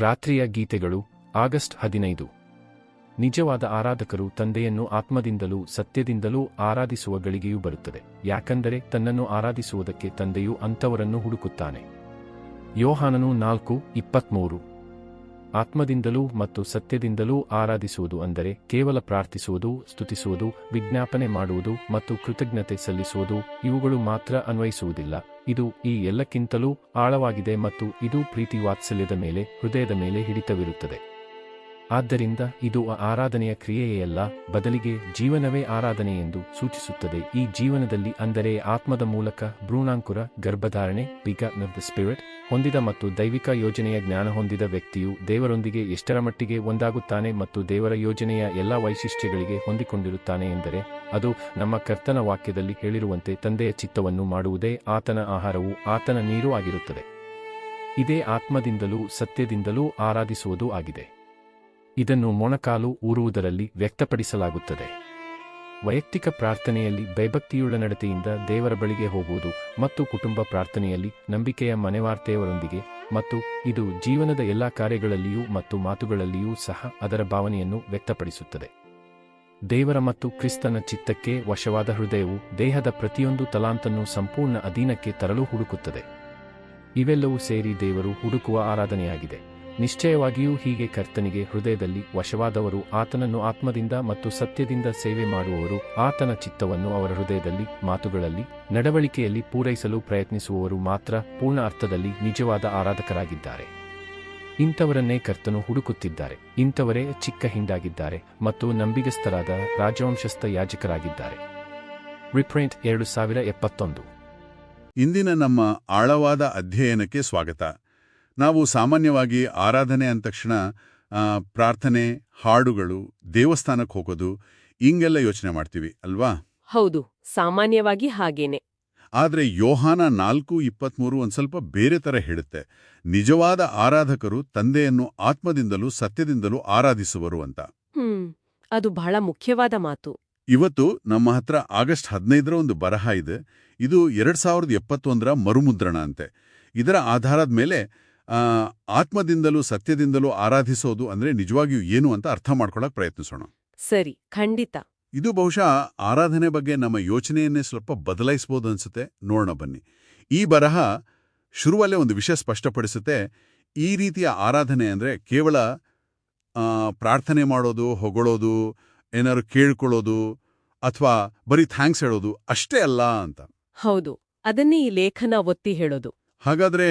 ರಾತ್ರಿಯ ಗೀತೆಗಳು, ಆಗಸ್ಟ್ ಹದಿನೈದು. ನಿಜವಾದ ಆರಾಧಕರು ತಂದೆಯನ್ನು ಆತ್ಮದಿಂದಲೂ ಸತ್ಯದಿಂದಲೂ ಆರಾಧಿಸುವ ಗಳಿಗೆಯೂ ಬರುತ್ತದೆ. ಯಾಕಂದರೆ ತನ್ನನ್ನು ಆರಾಧಿಸುವುದಕ್ಕೆ ತಂದೆಯು ಅಂಥವರನ್ನು ಹುಡುಕುತ್ತಾನೆ. ಯೋಹಾನನು ನಾಲ್ಕು, ಇಪ್ಪತ್ಮೂರು. ಆತ್ಮದಿಂದಲೂ ಮತ್ತು ಸತ್ಯದಿಂದಲೂ ಆರಾಧಿಸುವುದು ಅಂದರೆ ಕೇವಲ ಪ್ರಾರ್ಥಿಸುವುದು, ಸ್ತುತಿಸುವುದು, ವಿಜ್ಞಾಪನೆ ಮಾಡುವುದು ಮತ್ತು ಕೃತಜ್ಞತೆ ಸಲ್ಲಿಸುವುದು ಇವುಗಳು ಮಾತ್ರ ಅನ್ವಯಿಸುವುದಿಲ್ಲ. ಇದು ಈ ಎಲ್ಲಕ್ಕಿಂತಲೂ ಆಳವಾಗಿದೆ ಮತ್ತು ಇದು ಪ್ರೀತಿ ವಾತ್ಸಲ್ಯದ ಮೇಲೆ, ಹೃದಯದ ಮೇಲೆ ಹಿಡಿತವಿರುತ್ತದೆ. ಆದ್ದರಿಂದ ಇದು ಆರಾಧನೆಯ ಕ್ರಿಯೆಯಲ್ಲ ಬದಲಿಗೆ ಜೀವನವೇ ಆರಾಧನೆ ಎಂದು ಸೂಚಿಸುತ್ತದೆ. ಈ ಜೀವನದಲ್ಲಿ ಅಂದರೆ ಆತ್ಮದ ಮೂಲಕ ಭ್ರೂಣಾಂಕುರ, ಗರ್ಭಧಾರಣೆ ಬಿಗ ದ ಸ್ಪಿರಿಟ್ ಹೊಂದಿದ ಮತ್ತು ದೈವಿಕ ಯೋಜನೆಯ ಜ್ಞಾನ ಹೊಂದಿದ ವ್ಯಕ್ತಿಯು ದೇವರೊಂದಿಗೆ ಎಷ್ಟರ ಮಟ್ಟಿಗೆ ಒಂದಾಗುತ್ತಾನೆ ಮತ್ತು ದೇವರ ಯೋಜನೆಯ ಎಲ್ಲ ವೈಶಿಷ್ಟ್ಯಗಳಿಗೆ ಹೊಂದಿಕೊಂಡಿರುತ್ತಾನೆ ಎಂದರೆ ಅದು ನಮ್ಮ ಕರ್ತನ ವಾಕ್ಯದಲ್ಲಿ ಹೇಳಿರುವಂತೆ ತಂದೆಯ ಚಿತ್ತವನ್ನು ಮಾಡುವುದೇ ಆತನ ಆಹಾರವು ಆತನ ನೀರು ಆಗಿರುತ್ತದೆ. ಇದೇ ಆತ್ಮದಿಂದಲೂ ಸತ್ಯದಿಂದಲೂ ಆರಾಧಿಸುವುದು ಆಗಿದೆ. ಇದನ್ನು ಮೊಣಕಾಲು ಊರುವುದರಲ್ಲಿ ವ್ಯಕ್ತಪಡಿಸಲಾಗುತ್ತದೆ. ವೈಯಕ್ತಿಕ ಪ್ರಾರ್ಥನೆಯಲ್ಲಿ ಭಯಭಕ್ತಿಯುಳ್ಳ ನಡತೆಯಿಂದ ದೇವರ ಬಳಿಗೆ ಹೋಗುವುದು ಮತ್ತು ಕುಟುಂಬ ಪ್ರಾರ್ಥನೆಯಲ್ಲಿ ನಂಬಿಕೆಯ ಮನೆವಾರ್ತೆಯವರೊಂದಿಗೆ ಮತ್ತು ಇದು ಜೀವನದ ಎಲ್ಲಾ ಕಾರ್ಯಗಳಲ್ಲಿಯೂ ಮತ್ತು ಮಾತುಗಳಲ್ಲಿಯೂ ಸಹ ಅದರ ಭಾವನೆಯನ್ನು ವ್ಯಕ್ತಪಡಿಸುತ್ತದೆ. ದೇವರ ಮತ್ತು ಕ್ರಿಸ್ತನ ಚಿತ್ತಕ್ಕೆ ವಶವಾದ ಹೃದಯವು ದೇಹದ ಪ್ರತಿಯೊಂದು ತಲಾಂತನ್ನು ಸಂಪೂರ್ಣ ಅಧೀನಕ್ಕೆ ತರಲು ಹುಡುಕುತ್ತದೆ. ಇವೆಲ್ಲವೂ ಸೇರಿ ದೇವರು ಹುಡುಕುವ ಆರಾಧನೆಯಾಗಿದೆ. ನಿಶ್ಚಯವಾಗಿಯೂ ಹೀಗೆ ಕರ್ತನಿಗೆ ಹೃದಯದಲ್ಲಿ ವಶವಾದವರು ಆತನನ್ನು ಆತ್ಮದಿಂದ ಮತ್ತು ಸತ್ಯದಿಂದ ಸೇವೆ ಮಾಡುವವರು ಆತನ ಚಿತ್ತವನ್ನು ಅವರ ಹೃದಯದಲ್ಲಿ, ಮಾತುಗಳಲ್ಲಿ, ನಡವಳಿಕೆಯಲ್ಲಿ ಪೂರೈಸಲು ಪ್ರಯತ್ನಿಸುವವರು ಮಾತ್ರ ಪೂರ್ಣ ಅರ್ಥದಲ್ಲಿ ನಿಜವಾದ ಆರಾಧಕರಾಗಿದ್ದಾರೆ. ಇಂಥವರನ್ನೇ ಕರ್ತನು ಹುಡುಕುತ್ತಿದ್ದಾರೆ. ಇಂಥವರೇ ಚಿಕ್ಕ ಹಿಂಡಾಗಿದ್ದಾರೆ ಮತ್ತು ನಂಬಿಗಸ್ತರಾದ ರಾಜವಂಶಸ್ಥ ಯಾಜಕರಾಗಿದ್ದಾರೆ. ರಿಪ್ರಿಂಟ್ ಎರಡು ಸಾವಿರ ಎಪ್ಪತ್ತೊಂದು. ಇಂದಿನ ನಮ್ಮ ಆಳವಾದ ಅಧ್ಯಯನಕ್ಕೆ ಸ್ವಾಗತ. ನಾವು ಸಾಮಾನ್ಯವಾಗಿ ಆರಾಧನೆ ಅಂದ ತಕ್ಷಣ ಪ್ರಾರ್ಥನೆ ಹಾಡುಗಳು ದೇವಸ್ಥಾನಕ್ಕೆ ಹೋಗೋದು ಹಿಂಗೆಲ್ಲ ಯೋಚನೆ ಮಾಡ್ತೀವಿ ಅಲ್ವಾ? ಹೌದು ಸಾಮಾನ್ಯವಾಗಿ ಹಾಗೇನೆ. ಆದರೆ ಯೋಹಾನ ನಾಲ್ಕು ಇಪ್ಪತ್ಮೂರು ಒಂದು ಸ್ವಲ್ಪ ಬೇರೆ ಥರ ಹೇಳುತ್ತೆ. ನಿಜವಾದ ಆರಾಧಕರು ತಂದೆಯನ್ನು ಆತ್ಮದಿಂದಲೂ ಸತ್ಯದಿಂದಲೂ ಆರಾಧಿಸುವರು ಅಂತ. ಹ್ಮ್ ಅದು ಬಹಳ ಮುಖ್ಯವಾದ ಮಾತು. ಇವತ್ತು ನಮ್ಮ ಹತ್ರ ಆಗಸ್ಟ್ ಹದಿನೈದರ ಒಂದು ಬರಹ ಇದೆ. ಇದು ಎರಡ್ ಸಾವಿರದ ಎಪ್ಪತ್ತೊಂದರ ಮರುಮುದ್ರಣ ಅಂತೆ. ಇದರ ಆಧಾರದ ಮೇಲೆ ಆತ್ಮದಿಂದಲೂ ಸತ್ಯದಿಂದಲೂ ಆರಾಧಿಸೋದು ಅಂದ್ರೆ ನಿಜವಾಗಿಯೂ ಏನು ಅಂತ ಅರ್ಥ ಮಾಡ್ಕೊಳಕ್ ಪ್ರಯತ್ನಿಸೋಣ. ಸರಿ ಖಂಡಿತ. ಇದು ಬಹುಶಃ ಆರಾಧನೆ ಬಗ್ಗೆ ನಮ್ಮ ಯೋಚನೆಯನ್ನೇ ಸ್ವಲ್ಪ ಬದಲಾಯಿಸಬಹುದು ಅನ್ಸುತ್ತೆ. ನೋಡೋಣ ಬನ್ನಿ. ಈ ಬರಹ ಶುರುವಲ್ಲೇ ಒಂದು ವಿಷಯ ಸ್ಪಷ್ಟಪಡಿಸುತ್ತೆ. ಈ ರೀತಿಯ ಆರಾಧನೆ ಅಂದ್ರೆ ಕೇವಲ ಆ, ಪ್ರಾರ್ಥನೆ ಮಾಡೋದು ಹೊಗಳೋದು ಏನಾದ್ರು ಕೇಳ್ಕೊಳ್ಳೋದು ಅಥವಾ ಬರೀ ಥ್ಯಾಂಕ್ಸ್ ಹೇಳೋದು ಅಷ್ಟೇ ಅಲ್ಲ ಅಂತ. ಹೌದು. ಅದನ್ನೇ ಈ ಲೇಖನ ಒತ್ತಿ ಹೇಳೋದು. ಹಾಗಾದ್ರೆ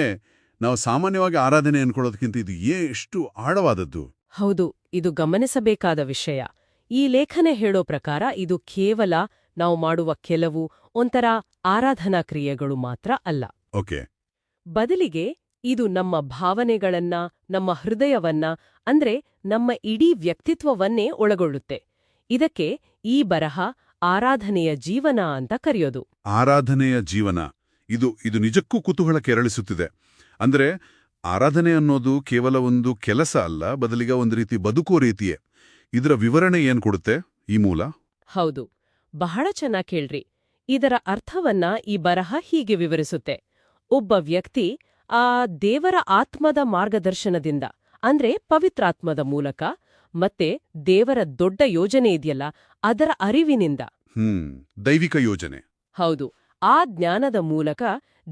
ನಾವು ಸಾಮಾನ್ಯವಾಗಿ ಆರಾಧನೆ ಅನ್ಕೊಳ್ಳೋದಕ್ಕಿಂತ ಇದು ಎಷ್ಟು ಆಳವಾದದ್ದು. ಹೌದು ಇದು ಗಮನಿಸಬೇಕಾದ ವಿಷಯ. ಈ ಲೇಖನ ಹೇಳೋ ಪ್ರಕಾರ ಇದು ಕೇವಲ ನಾವು ಮಾಡುವ ಕೆಲವು ಒಂಥರ ಆರಾಧನಾ ಕ್ರಿಯೆಗಳು ಮಾತ್ರ ಅಲ್ಲ. ಓಕೆ. ಬದಲಿಗೆ ಇದು ನಮ್ಮ ಭಾವನೆಗಳನ್ನ ನಮ್ಮ ಹೃದಯವನ್ನ ಅಂದ್ರೆ ನಮ್ಮ ಇಡೀ ವ್ಯಕ್ತಿತ್ವವನ್ನೇ ಒಳಗೊಳ್ಳುತ್ತೆ. ಇದಕ್ಕೆ ಈ ಬರಹ ಆರಾಧನೆಯ ಜೀವನ ಅಂತ ಕರೆಯೋದು. ಆರಾಧನೆಯ ಜೀವನ. ಇದು ಇದು ನಿಜಕ್ಕೂ ಕುತೂಹಲ ಕೆರಳಿಸುತ್ತಿದೆ. ಅಂದ್ರೆ ಆರಾಧನೆ ಅನ್ನೋದು ಕೇವಲ ಒಂದು ಕೆಲಸ ಅಲ್ಲ ಬದಲಿಗೆ ಒಂದು ರೀತಿ ಬದುಕೋ ರೀತಿಯೇ. ಇದರ ವಿವರಣೆ ಏನು ಕೊಡುತ್ತೆ ಈ ಮೂಲ? ಹೌದು. ಬಹಳ ಚೆನ್ನಾಗಿ ಕೇಳ್ರಿ. ಇದರ ಅರ್ಥವನ್ನ ಈ ಬರಹ ಹೀಗೆ ವಿವರಿಸುತ್ತೆ. ಒಬ್ಬ ವ್ಯಕ್ತಿ ಆ ದೇವರ ಆತ್ಮದ ಮಾರ್ಗದರ್ಶನದಿಂದ ಅಂದ್ರೆ ಪವಿತ್ರಾತ್ಮದ ಮೂಲಕ ಮತ್ತೆ ದೇವರ ದೊಡ್ಡ ಯೋಜನೆ ಇದೆಯಲ್ಲ ಅದರ ಅರಿವಿನಿಂದ. ಹ್ಮ್ ದೈವಿಕ ಯೋಜನೆ. ಹೌದು. ಆ ಜ್ಞಾನದ ಮೂಲಕ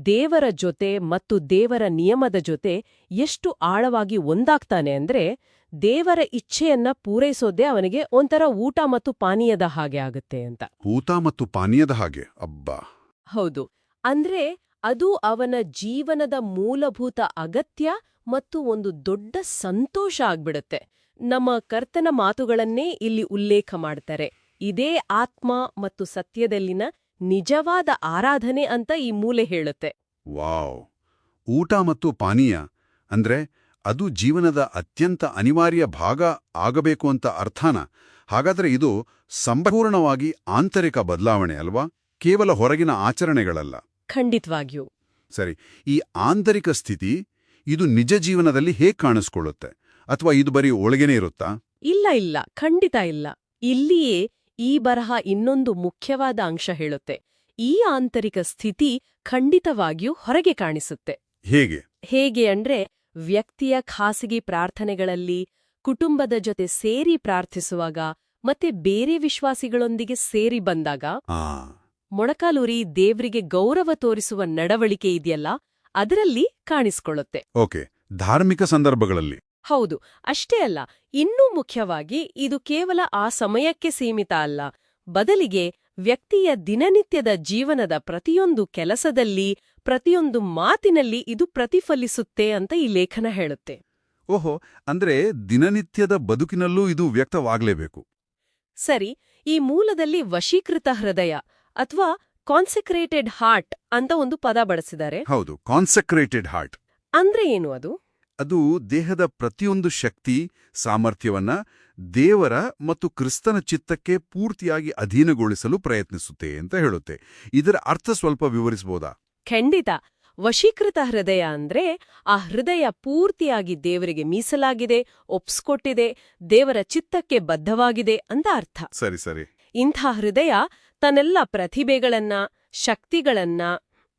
ದೇವರ ಜೊತೆ ಮತ್ತು ದೇವರ ನಿಯಮದ ಜೊತೆ ಎಷ್ಟು ಆಳವಾಗಿ ಒಂದಾಗ್ತಾನೆ ಅಂದ್ರೆ ದೇವರ ಇಚ್ಛೆಯನ್ನ ಪೂರೈಸೋದೇ ಅವನಿಗೆ ಒಂಥರ ಊಟ ಮತ್ತು ಪಾನೀಯದ ಹಾಗೆ ಆಗುತ್ತೆ ಅಂತ. ಊಟ ಮತ್ತು ಪಾನೀಯದ ಹಾಗೆ? ಅಬ್ಬಾ. ಹೌದು. ಅಂದ್ರೆ ಅದು ಅವನ ಜೀವನದ ಮೂಲಭೂತ ಅಗತ್ಯ ಮತ್ತು ಒಂದು ದೊಡ್ಡ ಸಂತೋಷ ಆಗ್ಬಿಡುತ್ತೆ. ನಮ್ಮ ಕರ್ತನ ಮಾತುಗಳನ್ನೇ ಇಲ್ಲಿ ಉಲ್ಲೇಖ ಮಾಡ್ತಾರೆ. ಇದೇ ಆತ್ಮ ಮತ್ತು ಸತ್ಯದಲ್ಲಿನ ನಿಜವಾದ ಆರಾಧನೆ ಅಂತ ಈ ಮೂಲೆ ಹೇಳುತ್ತೆ. ವಾವ್. ಊಟ ಮತ್ತು ಪಾನೀಯ ಅಂದ್ರೆ ಅದು ಜೀವನದ ಅತ್ಯಂತ ಅನಿವಾರ್ಯ ಭಾಗ ಆಗಬೇಕು ಅಂತ ಅರ್ಥನ. ಹಾಗಾದ್ರೆ ಇದು ಸಂಪೂರ್ಣವಾಗಿ ಆಂತರಿಕ ಬದಲಾವಣೆ ಅಲ್ವಾ? ಕೇವಲ ಹೊರಗಿನ ಆಚರಣೆಗಳಲ್ಲ. ಖಂಡಿತವಾಗಿಯೂ. ಸರಿ ಈ ಆಂತರಿಕ ಸ್ಥಿತಿ ಇದು ನಿಜ ಜೀವನದಲ್ಲಿ ಹೇಗೆ ಕಾಣಿಸ್ಕೊಳ್ಳುತ್ತೆ? ಅಥವಾ ಇದು ಬರೀ ಒಳಗೇನೆ ಇರುತ್ತಾ? ಇಲ್ಲ ಇಲ್ಲ. ಖಂಡಿತ ಇಲ್ಲ. ಇಲ್ಲಿಯೇ ಈ ಬರಹ ಇನ್ನೊಂದು ಮುಖ್ಯವಾದ ಅಂಶ ಹೇಳುತ್ತೆ. ಈ ಆಂತರಿಕ ಸ್ಥಿತಿ ಖಂಡಿತವಾಗಿಯೂ ಹೊರಗೆ ಕಾಣಿಸುತ್ತೆ. ಹೇಗೆ? ಹೇಗೆ ಅಂದ್ರೆ ವ್ಯಕ್ತಿಯ ಖಾಸಗಿ ಪ್ರಾರ್ಥನೆಗಳಲ್ಲಿ ಕುಟುಂಬದ ಜೊತೆ ಸೇರಿ ಪ್ರಾರ್ಥಿಸುವಾಗ ಮತ್ತೆ ಬೇರೆ ವಿಶ್ವಾಸಿಗಳೊಂದಿಗೆ ಸೇರಿ ಬಂದಾಗ ಮೊಣಕಾಲೂರಿ ದೇವ್ರಿಗೆ ಗೌರವ ತೋರಿಸುವ ನಡವಳಿಕೆ ಇದೆಯಲ್ಲ ಅದರಲ್ಲಿ ಕಾಣಿಸ್ಕೊಳ್ಳುತ್ತೆ. ಓಕೆ. ಧಾರ್ಮಿಕ ಸಂದರ್ಭಗಳಲ್ಲಿ. ಹೌದು ಅಷ್ಟೇ ಅಲ್ಲ ಇನ್ನೂ ಮುಖ್ಯವಾಗಿ ಇದು ಕೇವಲ ಆ ಸಮಯಕ್ಕೆ ಸೀಮಿತ ಅಲ್ಲ. ಬದಲಿಗೆ ವ್ಯಕ್ತಿಯ ದಿನನಿತ್ಯದ ಜೀವನದ ಪ್ರತಿಯೊಂದು ಕೆಲಸದಲ್ಲಿ ಪ್ರತಿಯೊಂದು ಮಾತಿನಲ್ಲಿ ಇದು ಪ್ರತಿಫಲಿಸುತ್ತೆ ಅಂತ ಈ ಲೇಖನ ಹೇಳುತ್ತೆ. ಓಹೋ ಅಂದ್ರೆ ದಿನನಿತ್ಯದ ಬದುಕಿನಲ್ಲೂ ಇದು ವ್ಯಕ್ತವಾಗಲೇಬೇಕು. ಸರಿ ಈ ಮೂಲದಲ್ಲಿ ವಶೀಕೃತ ಹೃದಯ ಅಥವಾ ಕಾನ್ಸೆಕ್ರೇಟೆಡ್ ಹಾರ್ಟ್ ಅಂತ ಒಂದು ಪದ ಬಳಸಿದ್ದಾರೆ ಹೌದು ಕಾನ್ಸಕ್ರೇಟೆಡ್ ಹಾರ್ಟ್. ಅಂದ್ರೆ ಏನು ಅದು? ಅದು ದೇಹದ ಪ್ರತಿಯೊಂದು ಶಕ್ತಿ ಸಾಮರ್ಥ್ಯವನ್ನ ದೇವರ ಮತ್ತು ಕ್ರಿಸ್ತನ ಚಿತ್ತಕ್ಕೆ ಪೂರ್ತಿಯಾಗಿ ಅಧೀನಗೊಳಿಸಲು ಪ್ರಯತ್ನಿಸುತ್ತೆ ಅಂತ ಹೇಳುತ್ತೆ. ಇದರ ಅರ್ಥ ಸ್ವಲ್ಪ ವಿವರಿಸಬಹುದಾ? ಖಂಡಿತ. ವಶೀಕೃತ ಹೃದಯ ಅಂದ್ರೆ ಆ ಹೃದಯ ಪೂರ್ತಿಯಾಗಿ ದೇವರಿಗೆ ಮೀಸಲಾಗಿದೆ ಒಪ್ಸ್ಕೊಟ್ಟಿದೆ ದೇವರ ಚಿತ್ತಕ್ಕೆ ಬದ್ಧವಾಗಿದೆ ಅಂತ ಅರ್ಥ. ಸರಿ ಸರಿ. ಇಂಥ ಹೃದಯ ತನ್ನೆಲ್ಲ ಪ್ರತಿಭೆಗಳನ್ನ ಶಕ್ತಿಗಳನ್ನ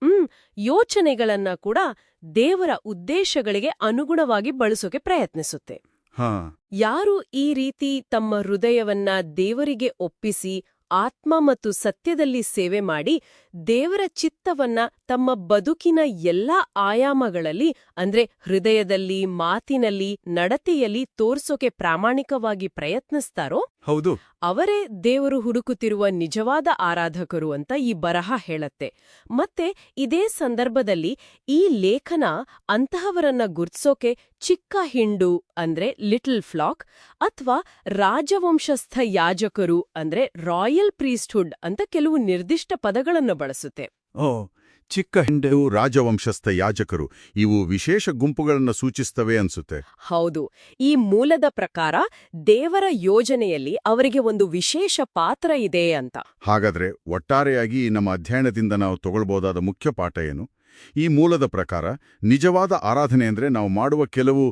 ಹ್ಮ್ ಯೋಚನೆಗಳನ್ನ ಕೂಡ ದೇವರ ಉದ್ದೇಶಗಳಿಗೆ ಅನುಗುಣವಾಗಿ ಬಳಸೋಕೆ ಪ್ರಯತ್ನಿಸುತ್ತೆ. ಹಾ. ಯಾರು ಈ ರೀತಿ ತಮ್ಮ ಹೃದಯವನ್ನ ದೇವರಿಗೆ ಒಪ್ಪಿಸಿ ಆತ್ಮ ಮತ್ತು ಸತ್ಯದಲ್ಲಿ ಸೇವೆ ಮಾಡಿ ದೇವರ ಚಿತ್ತವನ್ನ ತಮ್ಮ ಬದುಕಿನ ಎಲ್ಲಾ ಆಯಾಮಗಳಲ್ಲಿ ಅಂದ್ರೆ ಹೃದಯದಲ್ಲಿ ಮಾತಿನಲ್ಲಿ ನಡತೆಯಲ್ಲಿ ತೋರ್ಸೋಕೆ ಪ್ರಾಮಾಣಿಕವಾಗಿ ಪ್ರಯತ್ನಿಸ್ತಾರೋ ಹೌದು. ಅವರೇ ದೇವರು ಹುಡುಕುತ್ತಿರುವ ನಿಜವಾದ ಆರಾಧಕರು ಅಂತ ಈ ಬರಹ ಹೇಳತ್ತೆ. ಮತ್ತೆ ಇದೇ ಸಂದರ್ಭದಲ್ಲಿ ಈ ಲೇಖನ ಅಂತಹವರನ್ನ ಗುರುತಿಸೋಕೆ ಚಿಕ್ಕ ಹಿಂಡು ಅಂದ್ರೆ ಲಿಟಲ್ ಫ್ಲಾಕ್ ಅಥವಾ ರಾಜವಂಶಸ್ಥ ಯಾಜಕರು ಅಂದ್ರೆ ರಾಯಲ್ ಪ್ರೀಸ್ಟ್ಹುಡ್ ಅಂತ ಕೆಲವು ನಿರ್ದಿಷ್ಟ ಪದಗಳನ್ನು ಬಳಸುತ್ತೆ. ಓ ಚಿಕ್ಕ ಹಿಂಡೆಯು ರಾಜವಂಶಸ್ಥ ಯಾಜಕರು ಇವು ವಿಶೇಷ ಗುಂಪುಗಳನ್ನು ಸೂಚಿಸ್ತವೆ ಅನ್ಸುತ್ತೆ. ಹೌದು ಈ ಮೂಲದ ಪ್ರಕಾರ ದೇವರ ಯೋಜನೆಯಲ್ಲಿ ಅವರಿಗೆ ಒಂದು ವಿಶೇಷ ಪಾತ್ರ ಇದೆ ಅಂತ. ಹಾಗಾದ್ರೆ ಒಟ್ಟಾರೆಯಾಗಿ ನಮ್ಮ ಅಧ್ಯಯನದಿಂದ ನಾವು ತಗೊಳ್ಬಹುದಾದ ಮುಖ್ಯ ಪಾಠ ಏನು? ಈ ಮೂಲದ ಪ್ರಕಾರ ನಿಜವಾದ ಆರಾಧನೆ ಅಂದ್ರೆ ನಾವು ಮಾಡುವ ಕೆಲವು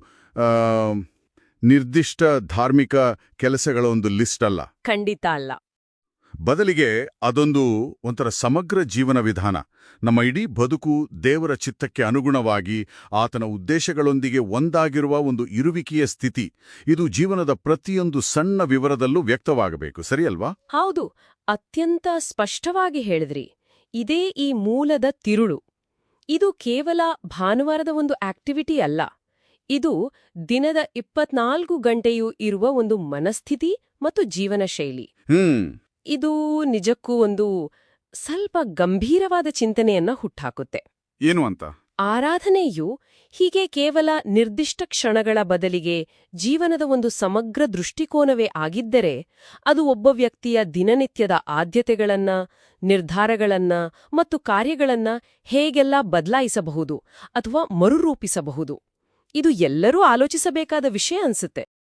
ನಿರ್ದಿಷ್ಟ ಧಾರ್ಮಿಕ ಕೆಲಸಗಳ ಒಂದು ಲಿಸ್ಟ್ ಅಲ್ಲ. ಖಂಡಿತ ಅಲ್ಲ. ಬದಲಿಗೆ ಅದೊಂದು ಒಂಥರ ಸಮಗ್ರ ಜೀವನ ವಿಧಾನ. ನಮ್ಮ ಇಡೀ ಬದುಕು ದೇವರ ಚಿತ್ತಕ್ಕೆ ಅನುಗುಣವಾಗಿ ಆತನ ಉದ್ದೇಶಗಳೊಂದಿಗೆ ಒಂದಾಗಿರುವ ಒಂದು ಇರುವಿಕೆಯ ಸ್ಥಿತಿ. ಇದು ಜೀವನದ ಪ್ರತಿಯೊಂದು ಸಣ್ಣ ವಿವರದಲ್ಲೂ ವ್ಯಕ್ತವಾಗಬೇಕು. ಸರಿಯಲ್ವಾ? ಹೌದು. ಅತ್ಯಂತ ಸ್ಪಷ್ಟವಾಗಿ ಹೇಳಿದ್ರಿ. ಇದೇ ಈ ಮೂಲದ ತಿರುಳು. ಇದು ಕೇವಲ ಭಾನುವಾರದ ಒಂದು ಆಕ್ಟಿವಿಟಿ ಅಲ್ಲ. ಇದು ದಿನದ ಇಪ್ಪತ್ನಾಲ್ಕು ಗಂಟೆಯೂ ಇರುವ ಒಂದು ಮನಸ್ಥಿತಿ ಮತ್ತು ಜೀವನ ಶೈಲಿ ಹ್ಮ್. ಇದು ನಿಜಕ್ಕೂ ಒಂದು ಸ್ವಲ್ಪ ಗಂಭೀರವಾದ ಚಿಂತನೆಯನ್ನ ಹುಟ್ಟಾಕುತ್ತೆ ಏನು ಅಂತ? ಆರಾಧನೆಯು ಹೀಗೆ ಕೇವಲ ನಿರ್ದಿಷ್ಟ ಕ್ಷಣಗಳ ಬದಲಿಗೆ ಜೀವನದ ಒಂದು ಸಮಗ್ರ ದೃಷ್ಟಿಕೋನವೇ ಆಗಿದ್ದರೆ ಅದು ಒಬ್ಬ ವ್ಯಕ್ತಿಯ ದಿನನಿತ್ಯದ ಆದ್ಯತೆಗಳನ್ನ ನಿರ್ಧಾರಗಳನ್ನ ಮತ್ತು ಕಾರ್ಯಗಳನ್ನ ಹೇಗೆಲ್ಲ ಬದಲಾಯಿಸಬಹುದು ಅಥವಾ ಮರುರೂಪಿಸಬಹುದು. ಇದು ಎಲ್ಲರೂ ಆಲೋಚಿಸಬೇಕಾದ ವಿಷಯ ಅನ್ಸುತ್ತೆ.